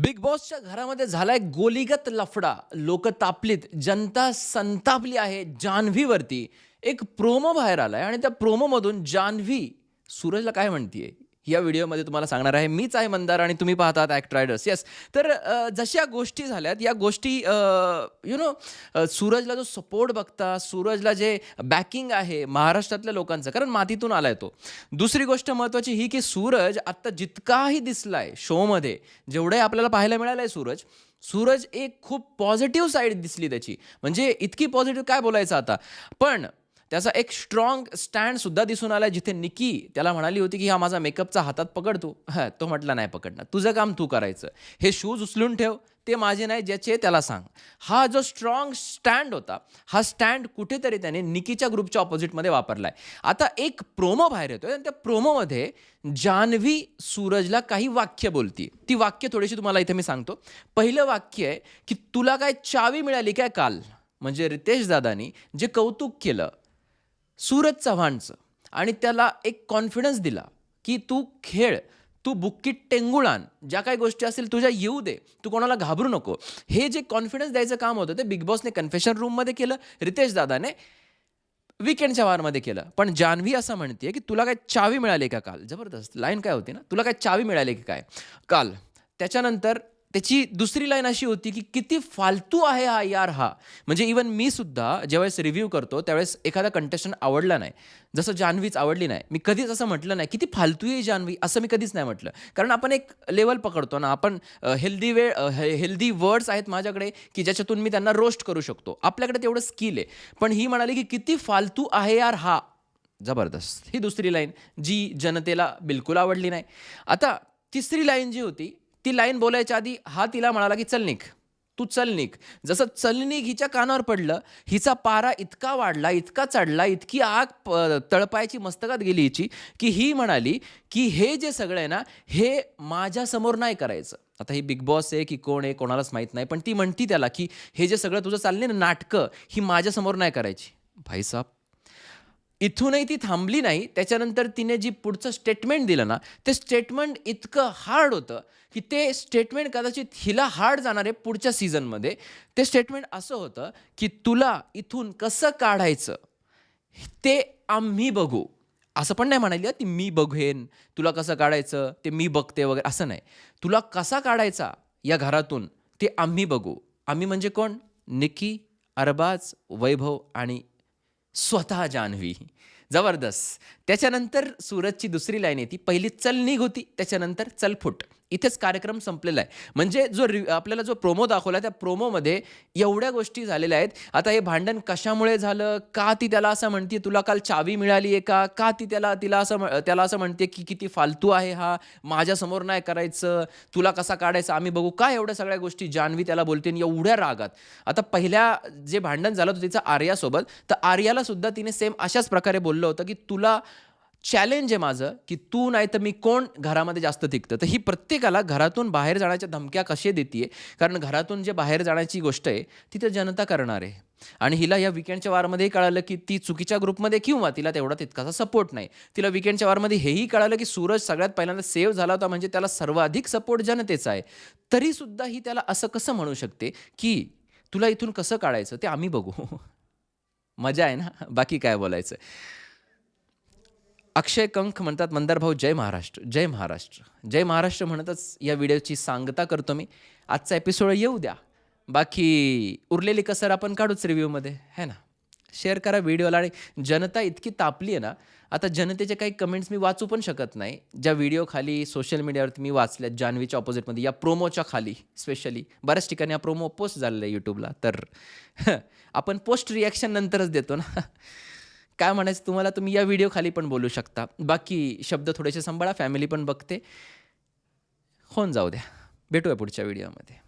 Big बॉसच्या घरामध्ये झालाय गोलीगत लफडा. लोक तापलीत. जनता संतापली आहे जान्हवीवरती एक प्रोमो बाहेर आलाय आणि त्या प्रोमोमधून जान्हवी सूरजला काय म्हणतीये? या व्हिडिओमध्ये तुम्हाला सांगणार आहे. मीच आहे मंदार आणि तुम्ही पाहतात ॲक्ट रायडर्स येस तर जशा गोष्टी झाल्यात या गोष्टी यु नो सूरजला जो सपोर्ट बघता सूरजला जे बॅकिंग आहे महाराष्ट्रातल्या लोकांचं कारण मातीतून आला तो. दुसरी गोष्ट महत्त्वाची ही की सूरज आत्ता जितकाही दिसलाय शोमध्ये जेवढे आपल्याला पाहायला मिळालं आहे सूरज सूरज एक खूप पॉझिटिव्ह साईड दिसली त्याची. म्हणजे इतकी पॉझिटिव्ह काय बोलायचं आता? पण त्याचा एक स्ट्रॉंग स्टँड सुद्धा दिसून आला जिथे निकी त्याला म्हणाली होती की हा माझा मेकअपचा हातात पकडतो हा तो म्हटला नाही पकडणार. तुझं काम तू करायचं. हे शूज उचलून ठेव. ते माझे नाही ज्याचे त्याला सांग. हा जो स्ट्रॉंग स्टँड होता हा स्टँड कुठेतरी त्याने निकीच्या ग्रुपच्या ऑपोजिटमध्ये वापरलाय. आता एक प्रोमो बाहेर येतोय आणि त्या प्रोमोमध्ये जान्हवी सूरजला काही वाक्य बोलती. ती वाक्य थोडीशी तुम्हाला इथे मी सांगतो. पहिलं वाक्य आहे की तुला काय चावी मिळाली काय काल? म्हणजे रितेश दादानी जे कौतुक केलं सूरज चव्हाणचं. आणि त्याला एक कॉन्फिडन्स दिला की तू खेळ तू बुक्कीत टेंगुळान ज्या काही गोष्टी असतील तुझ्या येऊ दे तू कोणाला घाबरू नको. हे जे कॉन्फिडन्स द्यायचं काम होतं ते बिग बॉसने कन्फेशन रूममध्ये केलं रितेश दादाने विकेंडच्या वारमध्ये केलं. पण जान्हवी असं म्हणते की तुला काय चावी मिळाली का काल? जबरदस्त. लाईन काय होती ना? तुला काय चावी मिळाली की काय? काल. त्याच्यानंतर त्याची दुसरी लाईन अशी होती की किती फालतू आहे हा यार हा. म्हणजे इवन मी सुद्धा ज्यावेळेस रिव्ह्यू करतो त्यावेळेस एखादा कंटेस्टंट आवडला नाही. जसं जान्हवीच आवडली नाही. मी कधीच असं म्हटलं नाही किती फालतू आहे जान्हवी असं मी कधीच नाही म्हटलं. कारण आपण एक लेवल पकडतो ना आपण हेल्दी वेळ हेल्दी वर्ड्स आहेत माझ्याकडे की ज्याच्यातून मी त्यांना रोस्ट करू शकतो. आपल्याकडे तेवढं स्किल आहे. पण ही म्हणाली की किती फालतू आहे यार हा. जबरदस्त. ही दुसरी लाईन जी जनतेला बिलकुल आवडली नाही. आता तिसरी लाईन जी होती ती लाईन बोलायच्या आधी हा तिला म्हणाला की चल निघ. तू चलनिक जसं चलनिक हिच्या कानावर पडलं हिचा पारा इतका वाढला इतका चढला इतकी आग तळपायची मस्तकात गेली हिची की ही म्हणाली की हे जे सगळं आहे ना हे माझ्यासमोर नाही करायचं. आता ही बिग बॉस आहे की कोण आहे कोणालाच माहीत नाही पण ती म्हणती त्याला की हे जे सगळं तुझं चालले ना नाटकं ही माझ्यासमोर नाही करायची. भाईसाब इथूनही ती थांबली नाही. त्याच्यानंतर तिने जी पुढचं स्टेटमेंट दिलं ना ते स्टेटमेंट इतकं हार्ड होतं की ते स्टेटमेंट कदाचित हिला हार्ड जाणार आहे पुढच्या सीझनमध्ये ते स्टेटमेंट असं होतं की तुला इथून कसं काढायचं ते आम्ही बघू. असं पण नाही म्हणाली ती मी बघेन तुला कसं काढायचं ते मी बघते वगैरे असं नाही. तुला कसा काढायचा या घरातून ते आम्ही बघू. आम्ही म्हणजे कोण? निकी अरबाज वैभव आणि स्वतः जान्हवी. जबरदस्त. त्याच्यानंतर सूरजची दुसरी लाईन येते. पहिली चल निघ होती त्याच्यानंतर चल फुट इथेच कार्यक्रम संपलेला आहे. म्हणजे जो रि आपल्याला जो प्रोमो दाखवला त्या प्रोमोमध्ये एवढ्या गोष्टी झालेल्या आहेत. आता हे भांडण कशामुळे झालं? का ती त्याला असं म्हणते तुला काल चावी मिळाली आहे का? का ती त्याला तिला असं त्याला असं म्हणते की किती फालतू आहे हा? माझ्यासमोर नाही करायचं. तुला कसा काढायचा? आम्ही बघू. का एवढ्या सगळ्या गोष्टी जान्हवी त्याला बोलते आणि एवढ्या रागात? आता पहिल्या जे भांडण झालं होतं तिचं आर्यासोबत तर आर्याला सुद्धा तिने सेम अशाच प्रकारे बोललं होतं की तुला चॅलेंज आहे माझं की तू नाही तर मी कोण घरामध्ये जास्त टिकतं. तर ही प्रत्येकाला घरातून बाहेर जाण्याच्या धमक्या कसे देते कारण घरातून जे बाहेर जाण्याची गोष्ट आहे तिथं जनता करणार आहे. आणि हिला या विकेंडच्या वारमध्येही कळालं की ती चुकीच्या ग्रुपमध्ये किंवा तिला तेवढा तितकासा सपोर्ट नाही. तिला विकेंडच्या वारमध्ये हेही कळालं की सूरज सगळ्यात पहिल्यांदा सेव्ह झाला होता म्हणजे त्याला सर्वाधिक सपोर्ट जनतेचा आहे. तरीसुद्धा ही त्याला असं कसं म्हणू शकते की तुला इथून कसं काढायचं ते आम्ही बघू. मजा आहे ना? बाकी काय बोलायचं? अक्षय कंख म्हणतात मंदार भाऊ जय महाराष्ट्र जय महाराष्ट्र. जय महाराष्ट्र म्हणतच या व्हिडिओची सांगता करतो मी. आजचा एपिसोड येऊ द्या. बाकी उरलेली कसर आपण काढूच रिव्ह्यूमध्ये है ना? शेअर करा व्हिडिओला आणि जनता इतकी तापली आहे ना आता जनतेचे काही कमेंट्स मी वाचू पण शकत नाही. ज्या व्हिडिओ खाली सोशल मीडियावरती मी वाचल्यात जान्हवीच्या ऑपोजिटमध्ये या प्रोमोच्या खाली स्पेशली बऱ्याच ठिकाणी हा प्रोमो पोस्ट झालेला आहे यूट्यूबला तर आपण पोस्ट रिॲक्शन नंतरच देतो ना. काय म्हणायचं तुम्हाला तुम्ही या व्हिडिओ खाली पण बोलू शकता. बाकी शब्द थोडेसे सांभाळा फॅमिली पण बघते. होऊन जाऊ द्या. भेटूया पुढच्या व्हिडिओमध्ये